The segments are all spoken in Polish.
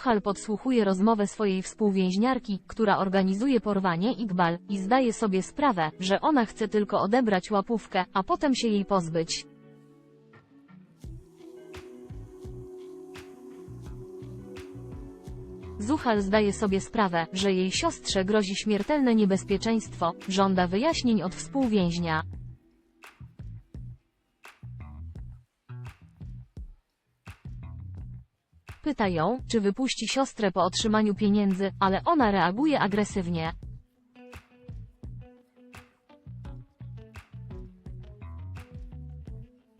Zuhal podsłuchuje rozmowę swojej współwięźniarki, która organizuje porwanie Iqbal, i zdaje sobie sprawę, że ona chce tylko odebrać łapówkę, a potem się jej pozbyć. Zuhal zdaje sobie sprawę, że jej siostrze grozi śmiertelne niebezpieczeństwo, żąda wyjaśnień od współwięźnia. Pyta ją, czy wypuści siostrę po otrzymaniu pieniędzy, ale ona reaguje agresywnie.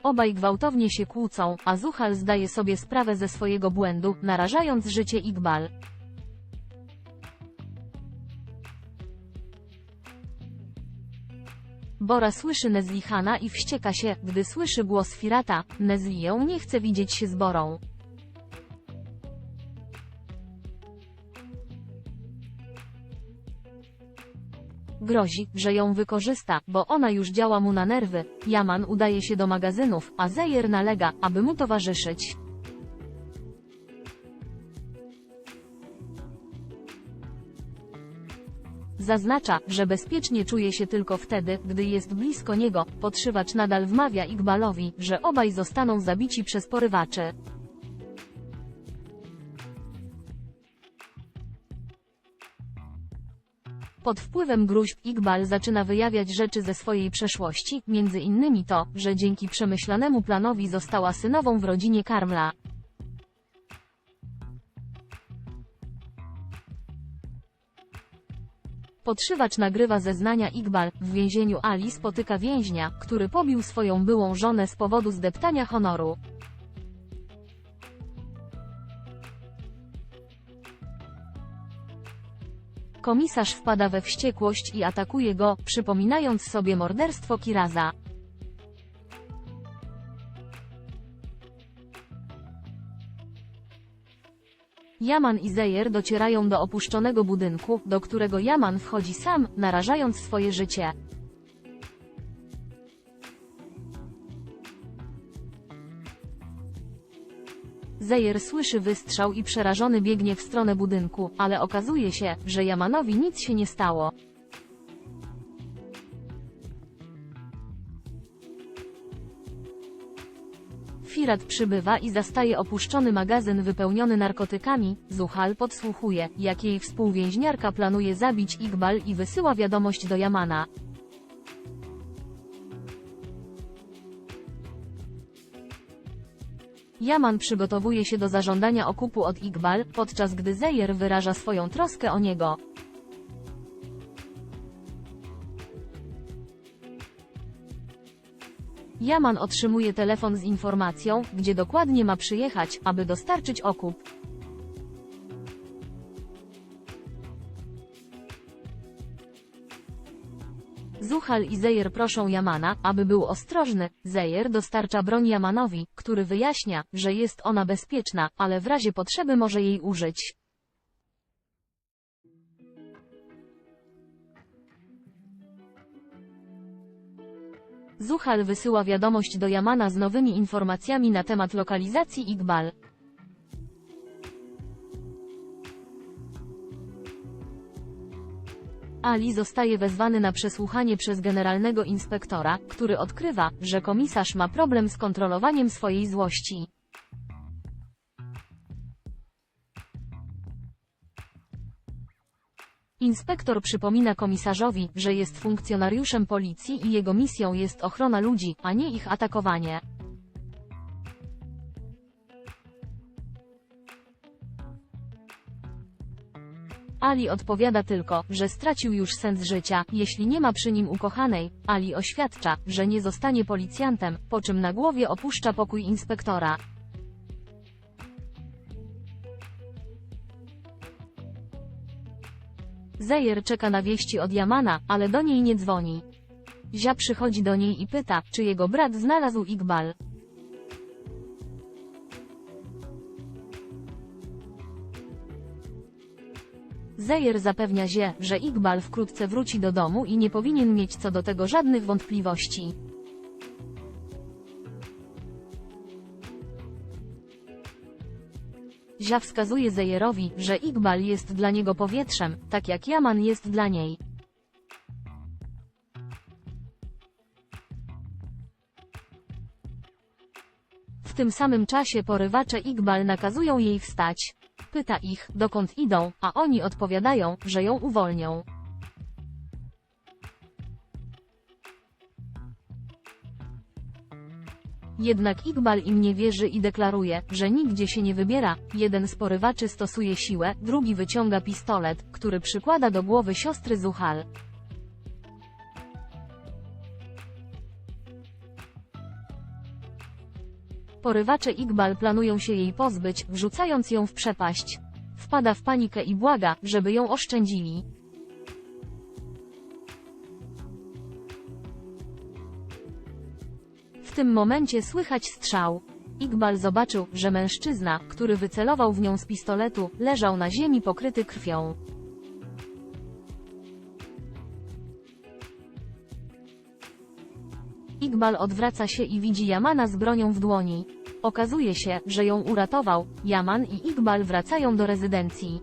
Obaj gwałtownie się kłócą, a Zuhal zdaje sobie sprawę ze swojego błędu, narażając życie Iqbal. Bora słyszy Nezlihana i wścieka się, gdy słyszy głos Firata, Nezliję nie chce widzieć się z Borą. Grozi, że ją wykorzysta, bo ona już działa mu na nerwy. Yaman udaje się do magazynów, a Zejer nalega, aby mu towarzyszyć. Zaznacza, że bezpiecznie czuje się tylko wtedy, gdy jest blisko niego. Podszywacz nadal wmawia Iqbalowi, że obaj zostaną zabici przez porywaczy. Pod wpływem gruźb Iqbal zaczyna wyjawiać rzeczy ze swojej przeszłości, między innymi to, że dzięki przemyślanemu planowi została synową w rodzinie Karmla. Podszywacz nagrywa zeznania Iqbal. W więzieniu Ali spotyka więźnia, który pobił swoją byłą żonę z powodu zdeptania honoru. Komisarz wpada we wściekłość i atakuje go, przypominając sobie morderstwo Kiraza. Yaman i Zejer docierają do opuszczonego budynku, do którego Yaman wchodzi sam, narażając swoje życie. Zejer słyszy wystrzał i przerażony biegnie w stronę budynku, ale okazuje się, że Yamanowi nic się nie stało. Firat przybywa i zastaje opuszczony magazyn wypełniony narkotykami. Zuhal podsłuchuje, jak jej współwięźniarka planuje zabić Iqbal i wysyła wiadomość do Yamana. Yaman przygotowuje się do zażądania okupu od Iqbal, podczas gdy Zejer wyraża swoją troskę o niego. Yaman otrzymuje telefon z informacją, gdzie dokładnie ma przyjechać, aby dostarczyć okup. Zuhal i Zejer proszą Yamana, aby był ostrożny. Zejer dostarcza broń Yamanowi, który wyjaśnia, że jest ona bezpieczna, ale w razie potrzeby może jej użyć. Zuhal wysyła wiadomość do Yamana z nowymi informacjami na temat lokalizacji Iqbal. Ali zostaje wezwany na przesłuchanie przez generalnego inspektora, który odkrywa, że komisarz ma problem z kontrolowaniem swojej złości. Inspektor przypomina komisarzowi, że jest funkcjonariuszem policji i jego misją jest ochrona ludzi, a nie ich atakowanie. Ali odpowiada tylko, że stracił już sens życia, jeśli nie ma przy nim ukochanej. Ali oświadcza, że nie zostanie policjantem, po czym na głowie opuszcza pokój inspektora. Zejer czeka na wieści od Yamana, ale do niej nie dzwoni. Zia przychodzi do niej i pyta, czy jego brat znalazł Iqbal. Zejer zapewnia Zie, że Iqbal wkrótce wróci do domu i nie powinien mieć co do tego żadnych wątpliwości. Zia wskazuje Zejerowi, że Iqbal jest dla niego powietrzem, tak jak Yaman jest dla niej. W tym samym czasie porywacze Iqbal nakazują jej wstać. Pyta ich, dokąd idą, a oni odpowiadają, że ją uwolnią. Jednak Iqbal im nie wierzy i deklaruje, że nigdzie się nie wybiera. Jeden z porywaczy stosuje siłę, drugi wyciąga pistolet, który przykłada do głowy siostry Zuhal. Porywacze Iqbal planują się jej pozbyć, wrzucając ją w przepaść. Wpada w panikę i błaga, żeby ją oszczędzili. W tym momencie słychać strzał. Iqbal zobaczył, że mężczyzna, który wycelował w nią z pistoletu, leżał na ziemi pokryty krwią. Iqbal odwraca się i widzi Yamana z bronią w dłoni. Okazuje się, że ją uratował. Yaman i Iqbal wracają do rezydencji.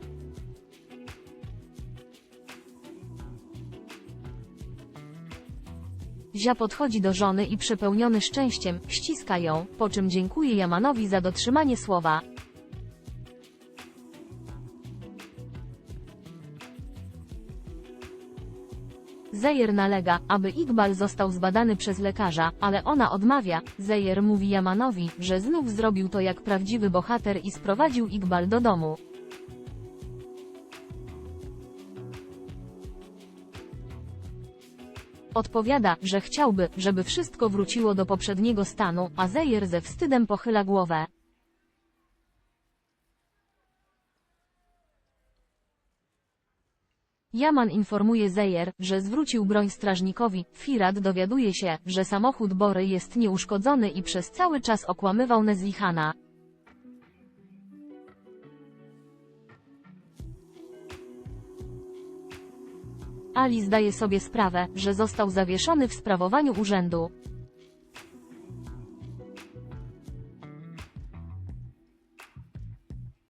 Zia podchodzi do żony i przepełniony szczęściem, ściska ją, po czym dziękuje Yamanowi za dotrzymanie słowa. Zejer nalega, aby Iqbal został zbadany przez lekarza, ale ona odmawia. Zejer mówi Yamanowi, że znów zrobił to jak prawdziwy bohater i sprowadził Iqbal do domu. Odpowiada, że chciałby, żeby wszystko wróciło do poprzedniego stanu, a Zejer ze wstydem pochyla głowę. Yaman informuje Zejer, że zwrócił broń strażnikowi. Firat dowiaduje się, że samochód Bory jest nieuszkodzony i przez cały czas okłamywał Nezlihana. Ali zdaje sobie sprawę, że został zawieszony w sprawowaniu urzędu.